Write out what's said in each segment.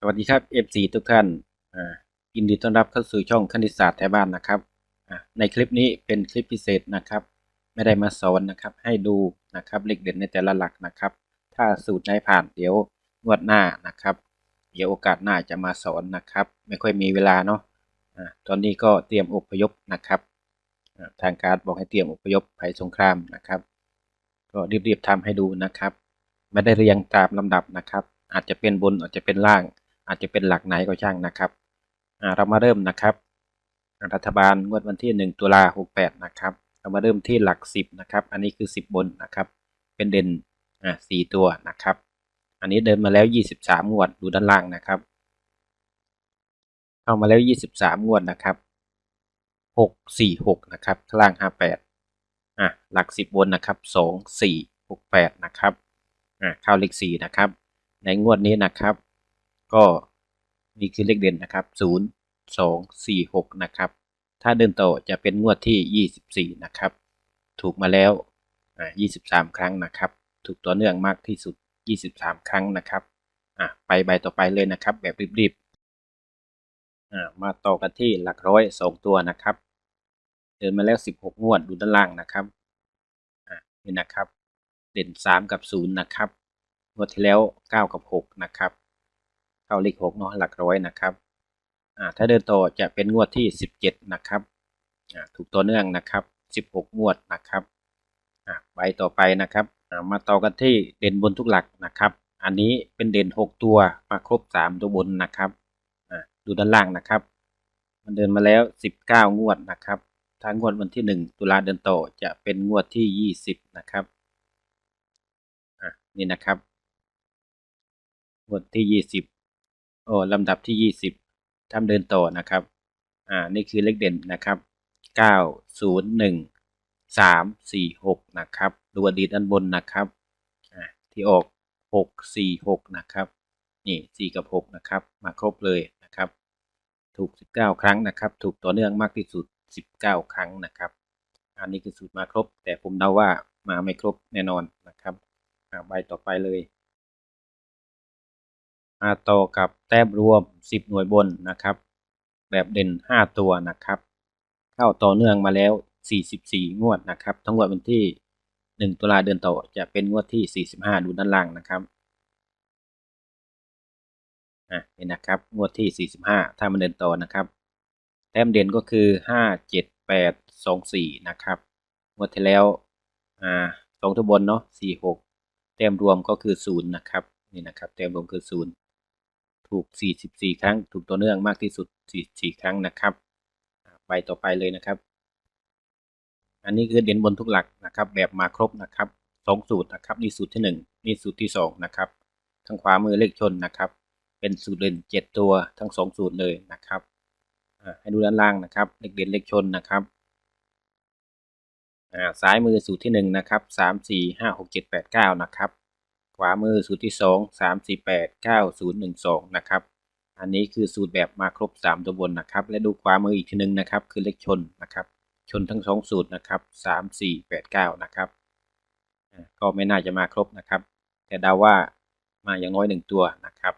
สวัสดีครับ FC ทุกท่านอินดีต้อนรับเข้าสู่ช่องคณิตศาสตร์ไทยบ้านนะครับ ในคลิปนี้เป็นคลิปพิเศษนะครับ ไม่ได้มาสอนนะครับ ให้ดูนะครับเลขเด่นในแต่ละหลักนะครับ ถ้าสูตรไหนผ่านเดี๋ยวงวดหน้านะครับ เดี๋ยวโอกาสหน้าจะมาสอนนะครับ ไม่ค่อยมีเวลาเนาะอ่าตอนนี้ก็เตรียมอพยพนะครับ ทางการบอกให้เตรียมอพยพภัยสงครามนะครับ ก็รีบๆทำให้ดูนะครับ ไม่ได้เรียงตามลำดับนะครับ อาจจะเป็นบนอาจจะเป็นล่าง อาจจะเป็นหลักไหนก็ช่างนะครับเรามาเริ่มนะครับ รัฐบาลงวดวันที่ 1 ตุลา68นะครับ เรามาเริ่มที่หลัก 10นะครับ อันนี้คือ 10 บนนะครับ เป็นเด่นอ่าสี่ตัวนะครับ อันนี้เดินมาแล้ว 23งวดดูด้านล่างนะครับ เข้ามาแล้ว 23งวดนะครับ 6 4 6นะครับข้างล่าง 58อะหลัก 10 บนนะครับ 2 4 6 8นะครับอะเข้าเลข4นะครับ ในงวดนี้นะครับ ก็นี่คือเลขเด่นนะครับ 0 2 4 6 นะครับ ถ้าเดินต่อจะเป็นงวดที่ 24 นะครับ ถูกมาแล้ว 23 ครั้งนะครับ ถูกต่อเนื่องมากที่สุด 23 ครั้งนะครับ อะ ไปใบต่อไปเลยนะครับ แบบรีบๆ อ่า มาต่อกันที่หลักร้อยสองตัวนะครับ เดินมาแล้ว 16 งวดดูด้านล่างนะครับ อ่านี่นะครับ เด่น 3 กับ 0 นะครับ งวดที่แล้ว 9 กับ 6 นะครับ เข้าเลข6เนาะหลักร้อยนะครับอ่าถ้าเดินต่อจะเป็นงวดที่17นะครับอ่าถูกต่อเนื่องนะครับ16งวดนะครับอ่าใบต่อไปนะครับอ่ามาต่อกันที่เด่นบนทุกหลักนะครับ อันนี้เป็นเด่น6ตัวมาครบ3ตัวบนนะครับอ่าดูด้านล่างนะครับ มันเดินมาแล้ว19งวดนะครับถ้างวดวันที่ 1 ตุลาเดินต่อจะเป็นงวดที่ 20 นะครับ อะ นี่นะครับ งวดที่ยี่สิบ โอ้ลำดับที่ยี่สิบทำเดินต่อนะครับ อ่า นี่คือเลขเด่นนะครับเก้าศูนย์หนึ่งสามสี่หกนะครับ ดูอดีตด้านบนนะครับ อ่า ที่ออกหกสี่หกนะครับ นี่สี่กับหกนะครับ มาครบเลยนะครับ ถูกสิบเก้าครั้งนะครับ ถูกต่อเนื่องมากที่สุดสิบเก้าครั้งนะครับ อันนี้คือสูตรมาครบ แต่ผมเดาว่ามาไม่ครบแน่นอนนะครับอ่าใบต่อไปเลย มาต่อกับแต้มรวม 10 หน่วยบนนะครับ แบบเด่น 5 ตัวนะครับ เข้าต่อเนื่องมาแล้ว 44 งวดนะครับ ทั้งงวดวันที่ 1 ตุลาเดือนต่อจะเป็นงวดที่ 45 ดูด้านล่างนะครับอะนี่นะครับ งวดที่ 45 ถ้ามันเดินต่อนะครับ แต้มเด่นก็คือ 5 7 8 2 4 นะครับ งวดที่แล้วอ่าสองตัวบนเนาะ4 6 แต้มรวมก็คือ 0 นะครับ นี่นะครับ แต้มรวมคือ 0 ถูก 44 ครั้ง ถูกตัวเนื่องมากที่สุด 44 ครั้งนะครับ ไปต่อไปเลยนะครับ อันนี้คือเด่นบนทุกหลักนะครับ แบบมาครบนะครับสองสูตรนะครับ นี่สูตรที่ 1 นี่สูตรที่ 2 นะครับ ทางขวามือเลขชนนะครับ เป็นสูตรเด่น 7 ตัวทั้ง 2 สูตรเลยนะครับให้ดูด้านล่างนะครับ เลขเด่นเลขชนนะครับซ้ายมือสูตรที่ 1 นะครับ 3 4 5 6 7 8 9 นะครับ ขวามือสูตรที่ 2 3 4 8 9 0 1 2 นะครับ อันนี้คือสูตรแบบมาครบ 3 ตัวบนนะครับ และดูขวามืออีกทีหนึงนะครับ คือเลขชนนะครับ ชนทั้งสองสูตรนะครับ 3 4 8 9 นะครับก็ไม่น่าจะมาครบนะครับ แต่เดาว่ามาอย่างน้อย 1 ตัวนะครับ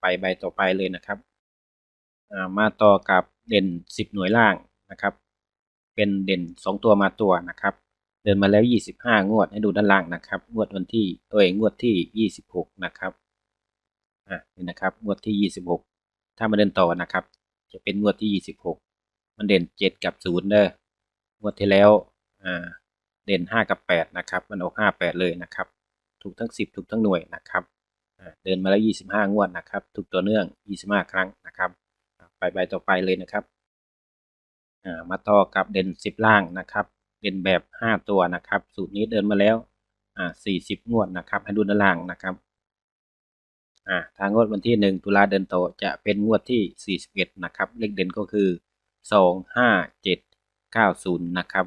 ไปใบต่อไปเลยนะครับ มาต่อกับเด่น 10 หน่วยล่างนะครับ เป็นเด่น 2 ตัวมาตัวนะครับ เดินมาแล้ว 25 งวดให้ดูด้านล่างนะครับ งวดวันที่ตัวเอ้ยงวดที่ 26 นะครับอะนี่นะครับงวดที่ 26 ถ้ามาเดินต่อนะครับ จะเป็นงวดที่ 26 มันเด่น 7 กับ 0 เด้องวดที่แล้วอ่าเด่น 5 กับ 8 นะครับ มันออก 5 8 เลยนะครับ ถูกทั้ง 10 ถูกทั้งหน่วยนะครับเดินมาแล้ว 25 งวดนะครับ ถูกต่อเนื่อง 25 ครั้งนะครับไปใบต่อไปเลยนะครับอ่ามาต่อกับเด่น 10 ล่างนะครับ เด่นแบบ 5 ตัวนะครับ สูตรนี้เดินมาแล้วอ่า40 งวดนะครับ ให้ดูด้านล่างนะครับอ่าทางงวดวันที่ 1 ตุลาเดินโตจะเป็นงวดที่ 41 นะครับ เลขเด่นก็คือ 2 5 7 9 0 นะครับ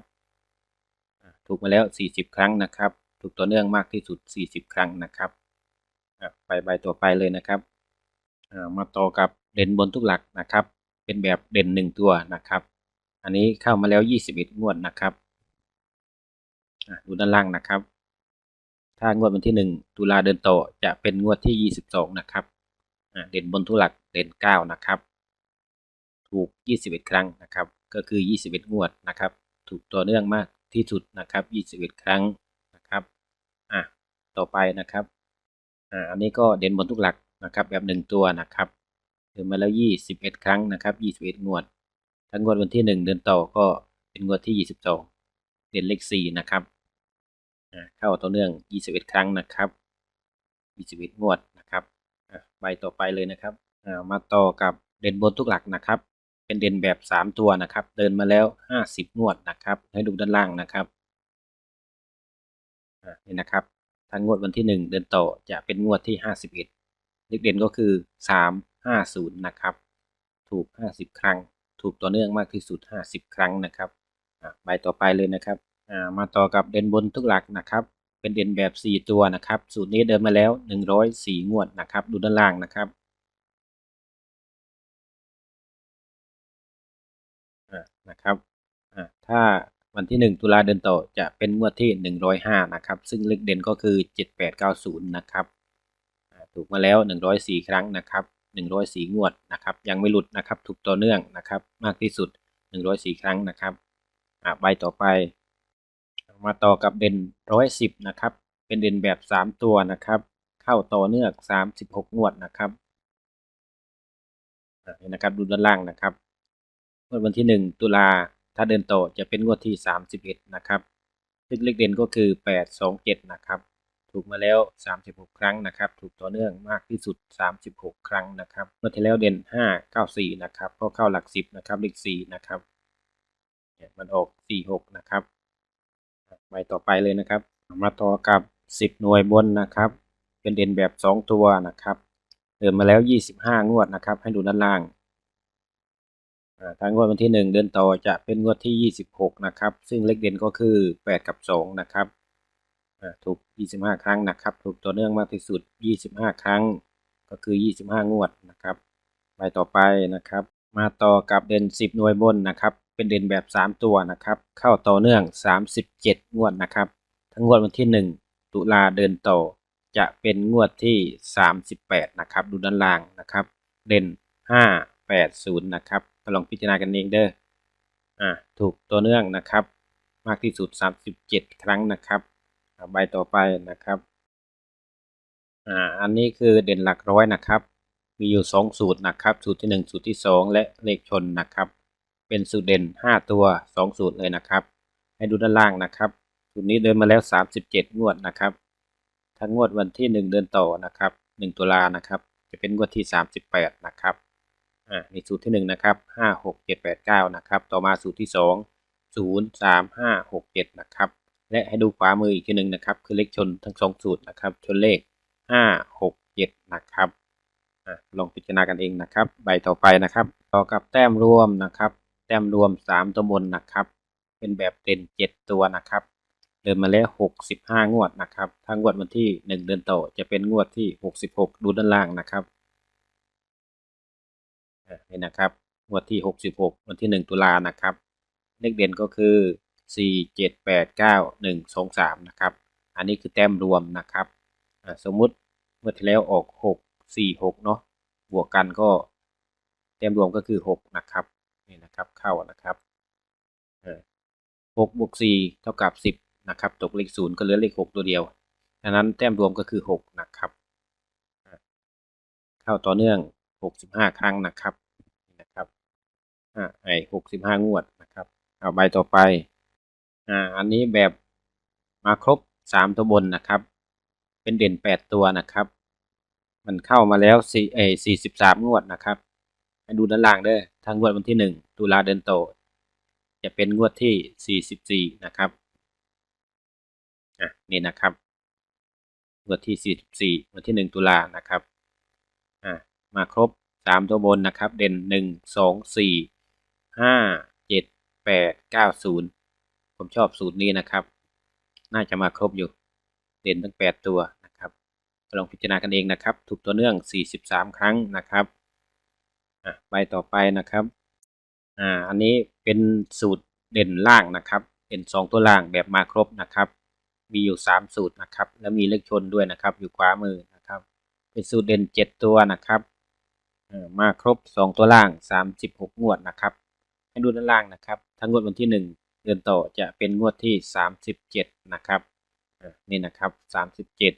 ถูกมาแล้ว 40 ครั้งนะครับ ถูกต่อเนื่องมากที่สุด 40 ครั้งนะครับไปใบต่อไปเลยนะครับมาต่อกับเด่นบนทุกหลักนะครับ เป็นแบบเด่น 1 ตัวนะครับ อันนี้เข้ามาแล้ว 21 งวดนะครับ ดูด้านล่างนะครับ ถ้างวดวันที่ 1 ตุลาเดินต่อจะเป็นงวดที่ 22 นะครับเด่นบนทุกหลักเด่นเก้านะครับ ถูก 21 ครั้งนะครับ ก็คือ 21 งวดนะครับ ถูกต่อเนื่องมากที่สุดนะครับ 21 ครั้งนะครับอะต่อไปนะครับอ่าอันนี้ก็เด่นบนทุกหลักนะครับ แบบหนึ่งตัวนะครับเดินมาแล้ว 21 ครั้งนะครับ21 งวดทั้งงวดวันที่ 1 เดือนต่อก็เป็นงวดที่ 22 เด่นเลข4นะครับ เข้าต่อเนื่อง 21 ครั้งนะครับ 21 งวดนะครับใบต่อไปเลยนะครับมาต่อกับเด่นบนทุกหลักนะครับ เป็นเด่นแบบ 3 ตัวนะครับ เดินมาแล้ว 50 งวดนะครับ ให้ดูด้านล่างนะครับนี่นะครับทั้งงวดวันที่ 1 เดือนต่อจะเป็นงวดที่ 51เลขเด่นก็คือ 350 นะครับ ถูก 50 ครั้ง ถูกต่อเนื่องมากที่สุด 50 ครั้งนะครับใบต่อไปเลยนะครับ อ่ามาต่อกับเด่นบนทุกหลักนะครับ เป็นเด่นแบบ 4 ตัวนะครับ สูตรนี้เดินมาแล้ว 104 งวดนะครับ ดูด้านล่างนะครับนะครับถ้าวันที่ 1 ตุลาเดือนต่อจะเป็นงวดที่ 105 นะครับ ซึ่งเลขเด่นก็คือ 7890 นะครับถูกมาแล้ว 104 ครั้งนะครับ 104 งวดนะครับ ยังไม่หลุดนะครับ ถูกต่อเนื่องนะครับ มากที่สุด 104 ครั้งนะครับใบต่อไป มาต่อกับเด่น110นะครับ เป็นเด่นแบบ3ตัวนะครับ เข้าต่อเนื่อง36งวดนะครับนี่นะครับดูด้านล่างนะครับงวดวันที่1ตุลาถ้าเดินต่อจะเป็นงวดที่31นะครับซึ่งเลขเด่นก็คือ827นะครับ ถูกมาแล้ว36ครั้งนะครับ ถูกต่อเนื่องมากที่สุด36ครั้งนะครับงวดที่แล้วเด่น594นะครับก็เข้าหลัก10นะครับเลข4นะครับมันออก46นะครับ ไปต่อไปเลยนะครับ มาต่อกับ 10 หน่วยบนนะครับ เป็นเด่นแบบ 2 ตัวนะครับเดินมาแล้ว 25 งวดนะครับ ให้ดูด้านล่างทางงวดวันที่ 1 เดือนต่อจะเป็นงวดที่ 26 นะครับ ซึ่งเลขเด่นก็คือ 8 กับ 2 นะครับอ่าถูก 25 ครั้งนะครับ ถูกต่อเนื่องมากที่สุด 25 ครั้ง ก็คือ 25 งวดนะครับไปต่อไปนะครับ มาต่อกับเด่น 10 หน่วยบนนะครับ เป็นเด่นแบบ 3 ตัวนะครับ เข้าต่อเนื่อง 37 งวดนะครับ ทั้งงวดวันที่ 1 ตุลาเดือนต่อ จะเป็นงวดที่ 38 นะครับ ดูด้านล่างนะครับ เด่น 5 8 0 นะครับลองพิจารณากันเองเด้อ อ่าถูกตัวเนื่องนะครับ มากที่สุด 37 ครั้งนะครับ ใบต่อไปนะครับ อ่า อันนี้คือเด่นหลักร้อยนะครับ มีอยู่ 2 สูตรนะครับ สูตรที่ 1 สูตรที่ 2 และเลขชนนะครับ เป็นสูตรเด่น 5 ตัว 2 สูตรเลยนะครับ ให้ดูด้านล่างนะครับ สูตรนี้เดินมาแล้ว 37 งวดนะครับ ทั้งงวดวันที่ 1 เดือนต่อนะครับ 1 ตุลานะครับ จะเป็นงวดที่ 38 นะครับอ่านี่สูตรที่หนึ่งนะครับห้าหกเจ็ดแปดเก้านะครับ ต่อมาสูตรที่สองศูนย์สามห้าหกเจ็ดนะครับ และให้ดูขวามืออีกทีหนึ่งนะครับ คือเลขชนทั้งสองสูตรนะครับ ชนเลขห้าหกเจ็ดนะครับอ่าลองพิจารณากันเองนะครับ ใบต่อไปนะครับ ต่อกับแต้มรวมนะครับ แต้มรวมสามตัวบนนะครับ เป็นแบบเด่นเจ็ดตัวนะครับเดินมาแล้วหกสิบห้างวดนะครับถ้างวดวันที่หนึ่งเดือนต่อจะเป็นงวดที่หกสิบหกดูด้านล่างนะครับนี่นะครับงวดที่66วันที่1ตุลานะครับ เลขเด่นก็คือ4 7 8 9 1 2 3นะครับ อันนี้คือแต้มรวมนะครับสมมุติเมื่อที่แล้วออก6 4 6เนาะบวกกันก็แต้มรวมก็คือ6นะครับ นี่นะครับเข้านะครับเออ6บวก4เท่ากับ10นะครับตกเลข0ก็เหลือเลข6ตัวเดียวดังนั้นแต้มรวมก็คือ6นะครับ เข้าต่อเนื่อง65ครั้งนะครับนี่นะครับอ่าไอหกสิบห้างวดนะครับ เอาใบต่อไปอ่าอันนี้แบบมาครบสามตัวบนนะครับ เป็นเด่นแปดตัวนะครับ มันเข้ามาแล้วสี่เอสี่สิบสามงวดนะครับ ให้ดูด้านล่างเด้อทางงวดวันที่หนึ่งตุลาเดือนโต จะเป็นงวดที่สี่สิบสี่นะครับอะนี่นะครับงวดที่สี่สิบสี่วันที่หนึ่งตุลานะครับอ่ามาครบสามตัวบนนะครับ เด่นหนึ่งสองสี่ห้าเจ็ดแปดเก้าศูนย์ผมชอบสูตรนี้นะครับ น่าจะมาครบอยู่ เด่นทั้งแปดตัวนะครับลองพิจารณากันเองนะครับ ถูกตัวเนื่องสี่สิบสามครั้งนะครับ อะใบต่อไปนะครับอ่าอันนี้เป็นสูตรเด่นล่างนะครับเด่นสองตัวล่างแบบมาครบนะครับ มีอยู่สามสูตรนะครับ แล้วมีเลขชนด้วยนะครับ อยู่ขวามือนะครับ เป็นสูตรเด่นเจ็ดตัวนะครับมาครบสองตัวล่างสามสิบหกงวดนะครับ ให้ดูด้านล่างนะครับถ้างวดวันที่หนึ่งเดือนต่อจะเป็นงวดที่สามสิบเจ็ดนะครับนี่นะครับสามสิบเจ็ด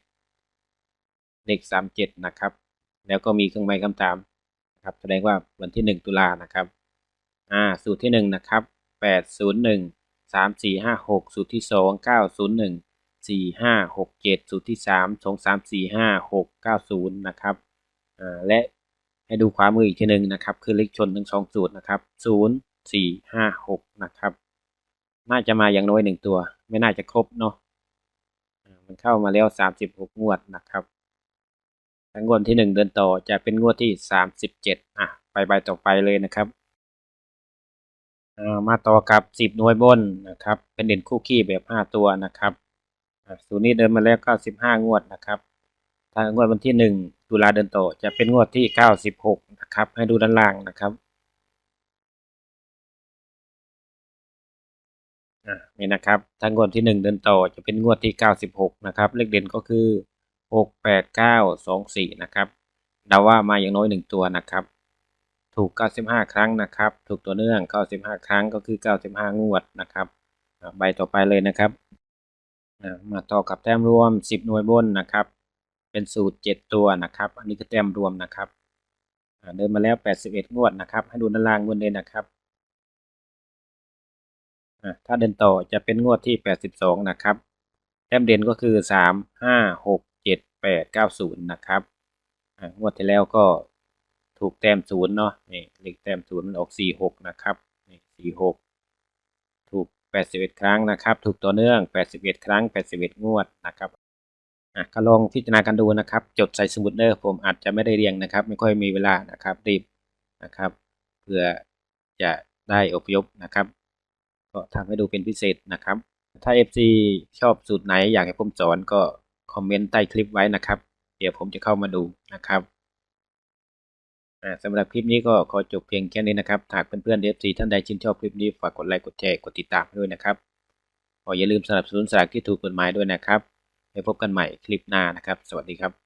เลขสามเจ็ดนะครับ แล้วก็มีเครื่องหมายคำถาม นะครับ แสดงว่าวันที่หนึ่งตุลานะครับ อ่า สูตรที่หนึ่งนะครับแปดศูนย์หนึ่งสามสี่ห้าหกสูตรที่สองเก้าศูนย์หนึ่งสี่ห้าหกเจ็ดสูตรที่สามสองสามสี่ห้าหกเก้าศูนย์นะครับ อ่า และให้ดูขวามืออีกทีหนึ่งนะครับ คือเลขชนทั้งสองสูตรนะครับศูนย์สี่ห้าหกนะครับ น่าจะมาอย่างน้อยหนึ่งตัว ไม่น่าจะครบเนาะ มันเข้ามาแล้วสามสิบหกงวดนะครับ งงวดที่หนึ่งเดือนต่อจะเป็นงวดที่สามสิบเจ็ดอะไปใบต่อไปเลยนะครับอ่ามาต่อกับสิบหน่วยบนนะครับ เป็นเด่นคู่ขี้แบบห้าตัวนะครับอ่าสูตรนี้เดินมาแล้วเก้าสิบห้างวดนะครับถ้างวดวันที่หนึ่งตุลาเดือนต่อจะเป็นงวดที่เก้าสิบหกนะครับ ให้ดูด้านล่างนะครับอ่านี่นะครับถ้างวดที่หนึ่งเดือนต่อจะเป็นงวดที่เก้าสิบหกนะครับ เลขเด่นก็คือ หกแปดเก้าสองสี่นะครับเดาว่ามาอย่างน้อยหนึ่งตัวนะครับ ถูกเก้าสิบห้าครั้งนะครับ ถูกตัวเนื่องเก้าสิบห้าครั้งก็คือเก้าสิบห้างวดนะครับใบต่อไปเลยนะครับ มาต่อกับแต้มรวมสิบหน่วยบนนะครับ เป็นสูตรเจ็ดตัวนะครับ อันนี้คือแต้มรวมนะครับเดินมาแล้วแปดสิบเอ็ดงวดนะครับ ให้ดูด้านล่างบนเลยนะครับถ้าเดินต่อจะเป็นงวดที่แปดสิบสองนะครับ แต้มเด่นก็คือสาม ห้าหกเจ็ดแปดเก้าศูนย์นะครับงวดที่แล้วก็ถูกแต้มศูนย์เนาะนี่เลขแต้มศูนย์มันออกสี่หกนะครับนี่สี่หกถูกแปดสิบเอ็ดครั้งนะครับ ถูกต่อเนื่องแปดสิบเอ็ดครั้งแปดสิบเอ็ดงวดนะครับอะก็ลองพิจารณากันดูนะครับ จดใส่สมุดเด้อผมอาจจะไม่ได้เรียงนะครับ ไม่ค่อยมีเวลานะครับรีบนะครับ เพื่อจะได้อพยพนะครับ ก็ทำให้ดูเป็นพิเศษนะครับ ถ้า FC ชอบสูตรไหนอยากให้ผมสอนก็ คอมเมนต์ใต้คลิปไว้นะครับ เดี๋ยวผมจะเข้ามาดูนะครับสำหรับคลิปนี้ก็ขอจบเพียงแค่นี้นะครับหากเพื่อนๆ FC ท่านใดชื่นชอบคลิปนี้ฝากกดไลค์กดแชร์กดติดตามด้วยนะครับขออย่าลืมสนับสนุนสลากที่ถูกกฎหมายด้วยนะครับไว้พบกันใหม่คลิปหน้านะครับ สวัสดีครับ